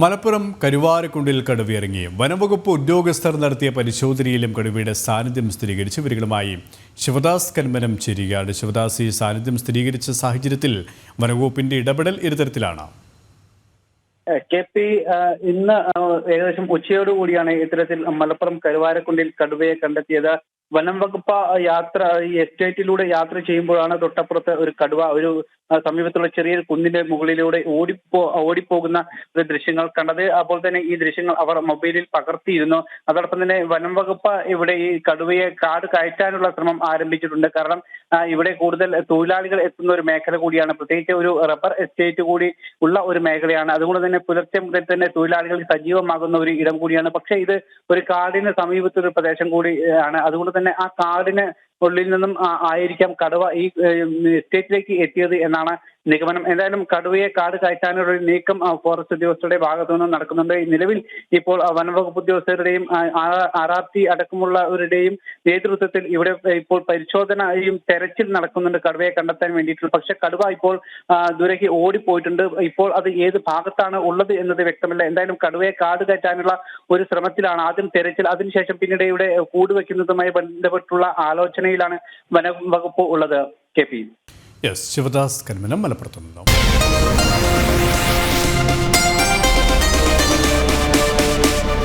മലപ്പുറം കരുവാരക്കുണ്ടിൽ കടുവയിറങ്ങി. വനംവകുപ്പ് ഉദ്യോഗസ്ഥർ നടത്തിയ പരിശോധനയിലും കടുവയുടെ സാന്നിധ്യം സ്ഥിരീകരിച്ചു. ഇവരുകളുമായി ശിവദാസ് കന്മനം ചേരുകയാണ്. ശിവദാസ് ഈ സാന്നിധ്യം സ്ഥിരീകരിച്ച സാഹചര്യത്തിൽ വനംവകുപ്പിന്റെ ഇടപെടൽ ഇരുതരത്തിലാണ്. കെ പി ഇന്ന് ഏകദേശം ഉച്ചയോടുകൂടിയാണ് ഇത്തരത്തിൽ മലപ്പുറം കരുവാരക്കുണ്ടിൽ കടുവയെ കണ്ടെത്തിയത്. വനം വകുപ്പ് യാത്ര ഈ എസ്റ്റേറ്റിലൂടെ യാത്ര ചെയ്യുമ്പോഴാണ് തൊട്ടപ്പുറത്ത് ഒരു കടുവ ഒരു സമീപത്തുള്ള ചെറിയ കുന്നിന്റെ മുകളിലൂടെ ഓടിപ്പോ ഓടിപ്പോകുന്ന ഒരു ദൃശ്യങ്ങൾ കണ്ടത്. അപ്പോൾ തന്നെ ഈ ദൃശ്യങ്ങൾ അവർ മൊബൈലിൽ പകർത്തിയിരുന്നു. അതോടൊപ്പം തന്നെ വനം വകുപ്പ് ഇവിടെ ഈ കടുവയെ കാട് കയറ്റാനുള്ള ശ്രമം ആരംഭിച്ചിട്ടുണ്ട്. കാരണം ഇവിടെ കൂടുതൽ തൊഴിലാളികൾ എത്തുന്ന ഒരു മേഖല കൂടിയാണ്. പ്രത്യേകിച്ച് ഒരു റബ്ബർ എസ്റ്റേറ്റ് കൂടി ഉള്ള ഒരു മേഖലയാണ്. അതുകൊണ്ട് തന്നെ പുലർച്ചെ മുതൽ തന്നെ തൊഴിലാളികൾ സജീവമാകുന്ന ഒരു ഇടം കൂടിയാണ്. പക്ഷേ ഇത് ഒരു കാടിന് സമീപത്തൊരു പ്രദേശം കൂടി ആണ്. അതുകൊണ്ട് തന്നെ ആ കാടിന് ഉള്ളിൽ നിന്നും ആയിരിക്കാം കടുവ ഈ എസ്റ്റേറ്റിലേക്ക് എത്തിയത് എന്നാണ് നിഗമനം. എന്തായാലും കടുവയെ കാട് കയറ്റാനുള്ള ഒരു നീക്കം ഫോറസ്റ്റ് ഉദ്യോഗസ്ഥരുടെ ഭാഗത്തു നിന്ന് നടക്കുന്നുണ്ട് നിലവിൽ ഇപ്പോൾ വനംവകുപ്പ് ഉദ്യോഗസ്ഥരുടെയും ടി അടക്കമുള്ളവരുടെയും നേതൃത്വത്തിൽ ഇവിടെ ഇപ്പോൾ പരിശോധനയും തെരച്ചിൽ നടക്കുന്നുണ്ട് കടുവയെ കണ്ടെത്താൻ വേണ്ടിയിട്ടുള്ള. പക്ഷെ കടുവ ഇപ്പോൾ ദൂരേക്ക് ഓടിപ്പോയിട്ടുണ്ട്. ഇപ്പോൾ അത് ഏത് ഭാഗത്താണ് ഉള്ളത് എന്നത് വ്യക്തമല്ല. എന്തായാലും കടുവയെ കാട് കയറ്റാനുള്ള ഒരു ശ്രമത്തിലാണ് ആദ്യം തെരച്ചിൽ. അതിനുശേഷം പിന്നീട് ഇവിടെ കൂടുവെക്കുന്നതുമായി ബന്ധപ്പെട്ടുള്ള ആലോചനയിലാണ് വനം വകുപ്പ് ഉള്ളത്. K P. S Sivadas Kanmanam മലപ്പുറത്തു നിന്നും